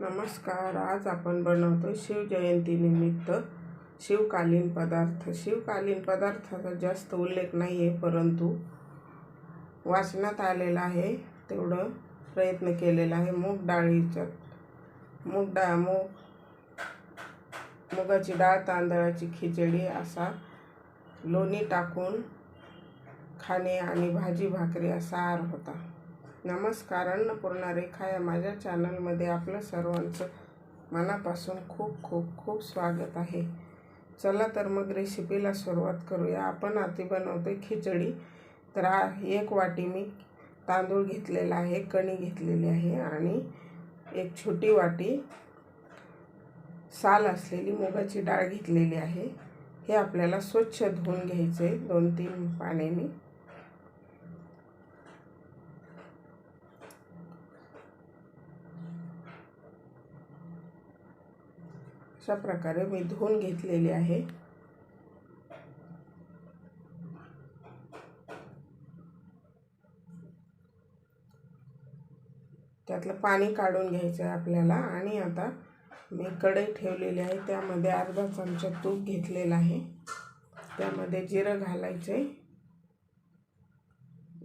नमस्कार. आज आपण बनवतो शिवजयंतीनिमित्त शिवकालीन पदार्थ. शिवकालीन पदार्थाचा जास्त उल्लेख नाही आहे परंतु वाचनात आलेला आहे. तेवढं प्रयत्न केलेला आहे. मूग डाळीचं मूग डाळ मूग मुगाची डाळ तांदळाची खिचडी असा लोणी टाकून खाणे आणि भाजी भाकरी असा आहार होता. नमस्कार अन्नपूर्णा रेखा या माझ्या चॅनलमध्ये आपलं सर्वांचं मनापासून खूप खूप खूप स्वागत आहे. चला तर मग रेसिपीला सुरुवात करूया. आपण आधी बनवतो खिचडी. तर एक वाटी मी तांदूळ घेतलेला आहे कणी घेतलेली आहे आणि एक छोटी वाटी साल असलेली मुगाची डाळ घेतलेली आहे. हे आपल्याला स्वच्छ धुवून घ्यायचे दोन तीन पाण्याने अशा प्रकारे मी धुवून घेतलेली आहे. त्यातलं पाणी काढून घ्यायचं आहे आपल्याला आणि आता मी कढई ठेवलेली आहे. त्यामध्ये अर्धा चमचा तूप घेतलेला आहे. त्यामध्ये जिरं घालायचं आहे.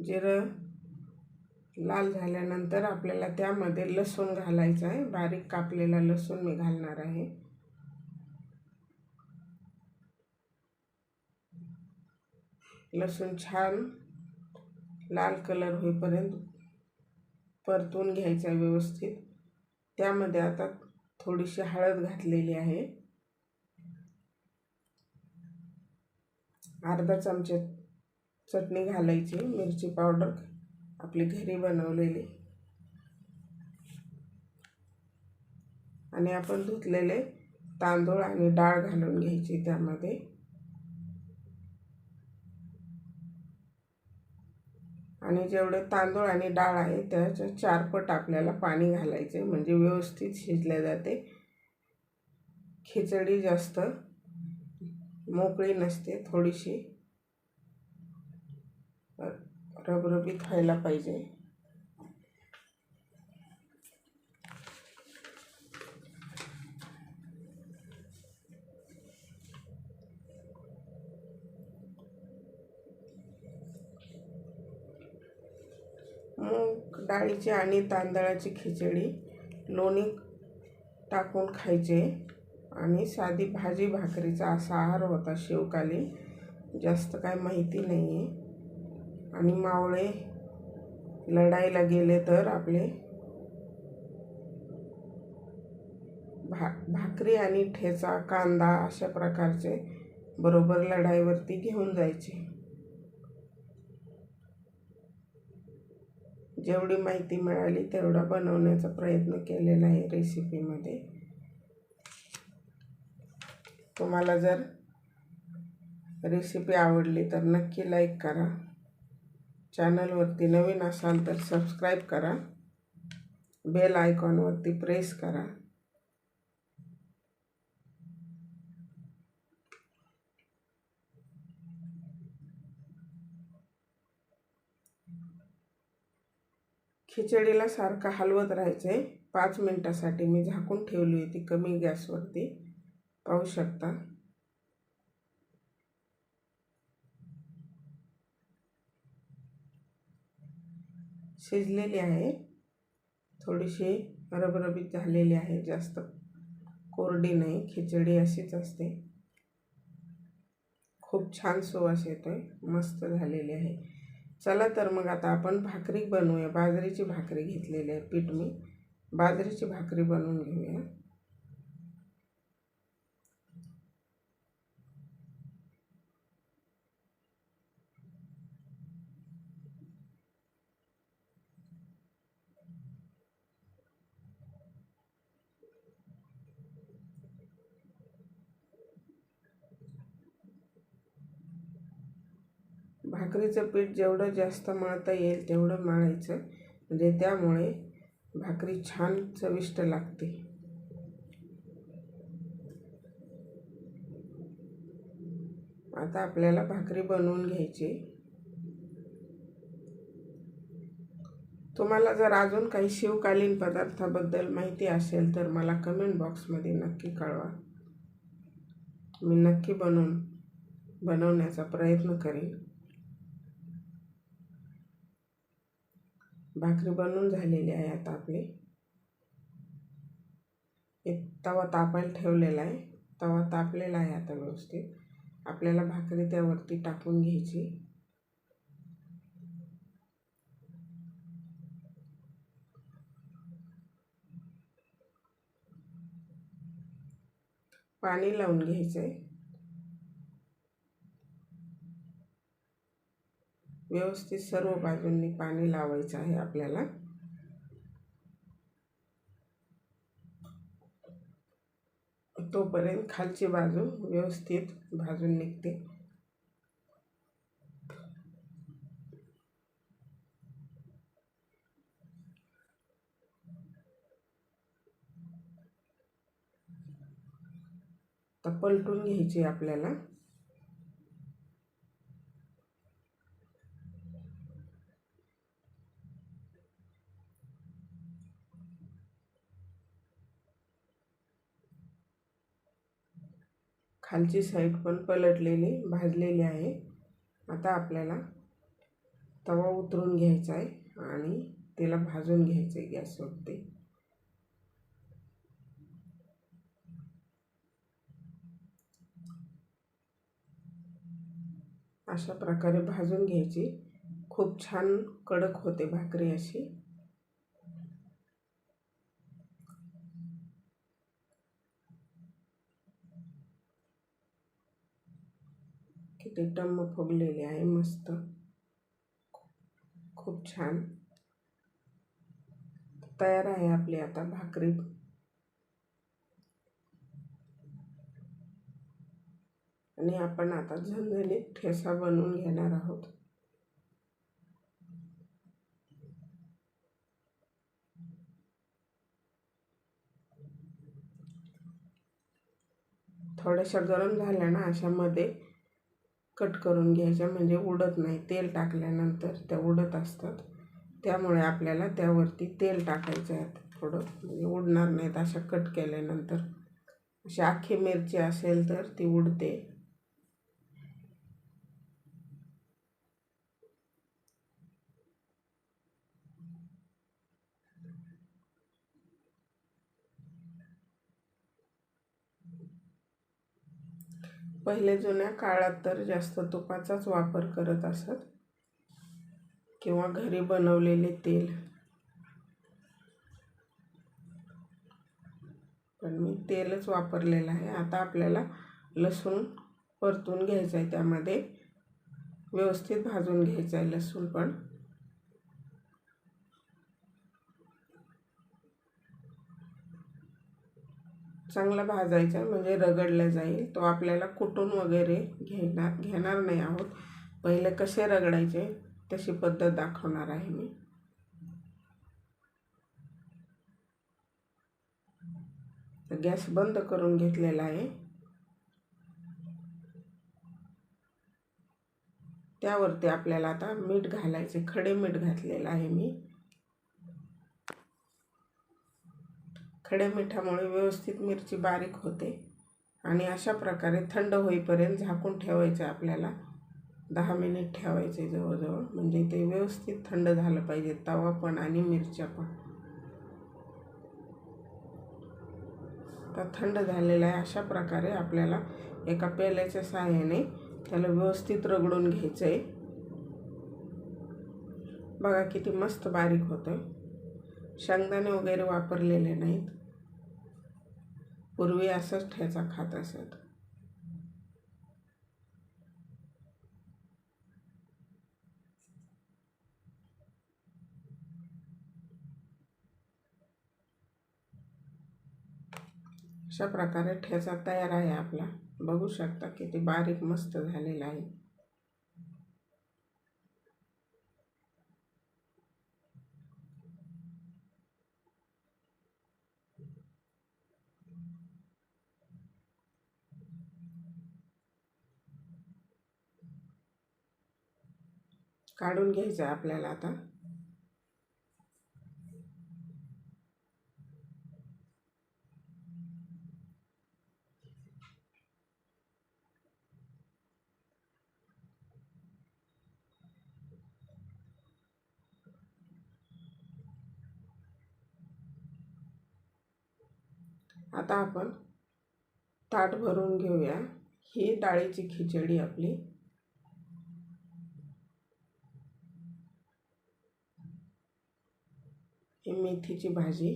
जिरं लाल झाल्यानंतर आपल्याला त्यामध्ये लसूण घालायचं आहे. बारीक कापलेला लसूण मी घालणार आहे. लसूण छान लाल कलर होईपर्यंत परतून घ्यायचा व्यवस्थित. त्यामध्ये आता थोडीशी हळद घातलेली आहे. अर्धा चमचे चटणी घालायची मिरची पावडर आपली घरी बनवलेली. आणि आपण धुतलेले तांदूळ आणि डाळ घालून घ्यायची त्यामध्ये. आणि जेवढे तांदूळ आणि डाळ आहे त्याच्या चारपट आपल्याला पाणी घालायचे म्हणजे व्यवस्थित शिजले जाते. खिचडी जास्त मोकळी नसते थोडीशी. रबरबीत व्हायला पाहिजे. मूग डाळीची आणि तांदळाची खिचडी लोणी टाकून खायचे आणि साधी भाजी भाकरीचा असा आहार होता. शिवकाली जास्त काय माहिती नाही आहे आणि मावळे लढायला गेले तर आपले भा भाकरी आणि ठेचा कांदा अशा प्रकारचे बरोबर लढाईवरती घेऊन जायचे. जेवढी माहिती मिळाली तेवढा बनवण्याचा प्रयत्न केलेला आहे रेसिपीमध्ये. तुम्हाला जर रेसिपी आवडली तर नक्की लाईक करा. चॅनलवरती नवीन असाल तर सबस्क्राईब करा. बेल आयकॉनवरती प्रेस करा. खिचडीला सारखं हलवत राहायचं आहे पाच मिनटासाठी मी झाकून ठेवली होती कमी गॅसवरती. पाहू शकता. शिजलेली आहे. थोडीशी रबरबीत झालेली आहे. जास्त कोरडी नाही. खिचडी अशीच असते. खूप छान सुवास येतो आहे मस्त झालेली आहे. चला तर मग आता आपण भाकरी बनवूया. बाजरीची भाकरी घेतलेली आहे पीठ मी. बाजरीची भाकरी बनवून घेऊया. भाकरीचं पीठ जेवढं जास्त मळता येईल तेवढं मळायचं. म्हणजे त्यामुळे भाकरी छान चविष्ट लागते. आता आपल्याला भाकरी बनवून घ्यायची. तुम्हाला जर अजून काही शिवकालीन पदार्थाबद्दल माहिती असेल तर मला कमेंट बॉक्समध्ये नक्की कळवा. मी नक्की बनवून बनवण्याचा प्रयत्न करेन. भाकरी बनवून झालेली आहे आता आपली. एक तवा तापायला ठेवलेला आहे. तवा तापलेला आहे आता व्यवस्थित. आपल्याला भाकरी त्यावरती टाकून घ्यायची. पाणी लावून घ्यायचं आहे व्यवस्थित सर्व बाजूंनी पाणी लावायचं आहे आपल्याला. तोपर्यंत खालची बाजू व्यवस्थित भाजून निघते. तर पलटून घ्यायची आपल्याला. खालची साईड पण पलटलेली भाजलेली आहे. आता आपल्याला तवा उतरून घ्यायचा आहे आणि त्याला भाजून घ्यायचं आहे गॅसवरती अशा प्रकारे भाजून घ्यायची. खूप छान कडक होते भाकरी अशी. किती टम्म फुगलेले आहे मस्त. खूप छान. तयार आहे आपली आता भाकरी. आणि आपण आता झणझणीत ठेसा बनवून घेणार आहोत. थोड्याशा गरम झाल्या ना अशामध्ये. कट करून घ्यायच्या म्हणजे उडत नाही. तेल टाकल्यानंतर त्या उडत असतात. त्यामुळे आपल्याला त्यावरती तेल टाकायचं आहे थोडं. म्हणजे उडणार नाहीत अशा कट केल्यानंतर. अशी आखी मिरची असेल तर ती उडते. पहिले जुन्या काळात तर जास्त तुपाचाच वापर करत असत. किंवा घरी बनवलेले तेल. पण मी तेलच वापरलेलं आहे. आता आपल्याला लसूण परतून घ्यायचं आहे त्यामध्ये व्यवस्थित भाजून घ्यायचं आहे लसूण पण. चांगला भाजायचा म्हणजे रगडला जाईल. तो आपल्याला कुटून वगैरे घेणार घेणार नाही आहोत. पहिले कसे रगडायचे तशी पद्धत दाखवणार आहे मी. गॅस बंद करून घेतलेला आहे. त्यावरती आपल्याला आता मीठ घालायचे खडे मीठ घातलेलं आहे मी. खडे मिठामुळे व्यवस्थित मिरची बारीक होते आणि अशा प्रकारे थंड होईपर्यंत झाकून ठेवायचं आपल्याला. दहा मिनिट ठेवायचे जवळजवळ. म्हणजे ते व्यवस्थित थंड झालं पाहिजे. तवा पण आणि मिरच्या पण. आता थंड झालेला आहे अशा प्रकारे आपल्याला एका पेल्याच्या सहाय्याने त्याला व्यवस्थित रगडून घ्यायचं आहे बघा किती मस्त बारीक होतं शेंगदाणे वगैरे वापरलेले नाहीत. पूर्वी असंच ठ्याचा खात असत. अशा प्रकारे ठेचा तयार आहे आपला. बघू शकता किती बारीक मस्त झालेला आहे. काढून घ्यायचं आहे आपल्याला आता. आता आपण ताट भरून घेऊया. ही डाळीची खिचडी आपली. मेथीची भाजी.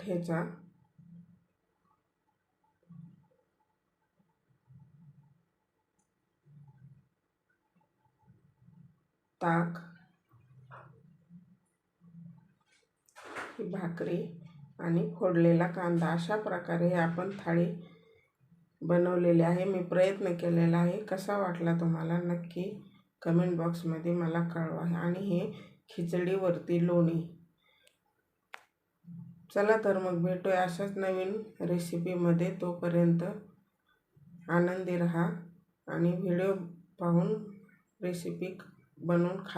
ठेचा. ताक. भाकरी आणि फोडलेला कांदा. अशा प्रकारे आपण थाळी बनवलेली आहे. मी प्रयत्न केलेला आहे. कसा वाटला तुम्हाला? नक्की कमेंट बॉक्समध्ये मला कळवा. आणि हे खिचडीवरती लोणी. चला तर मग भेटूया अशाच नवीन रेसिपीमध्ये. तोपर्यंत आनंदी राहा आणि व्हिडिओ पाहून रेसिपी बनवून खा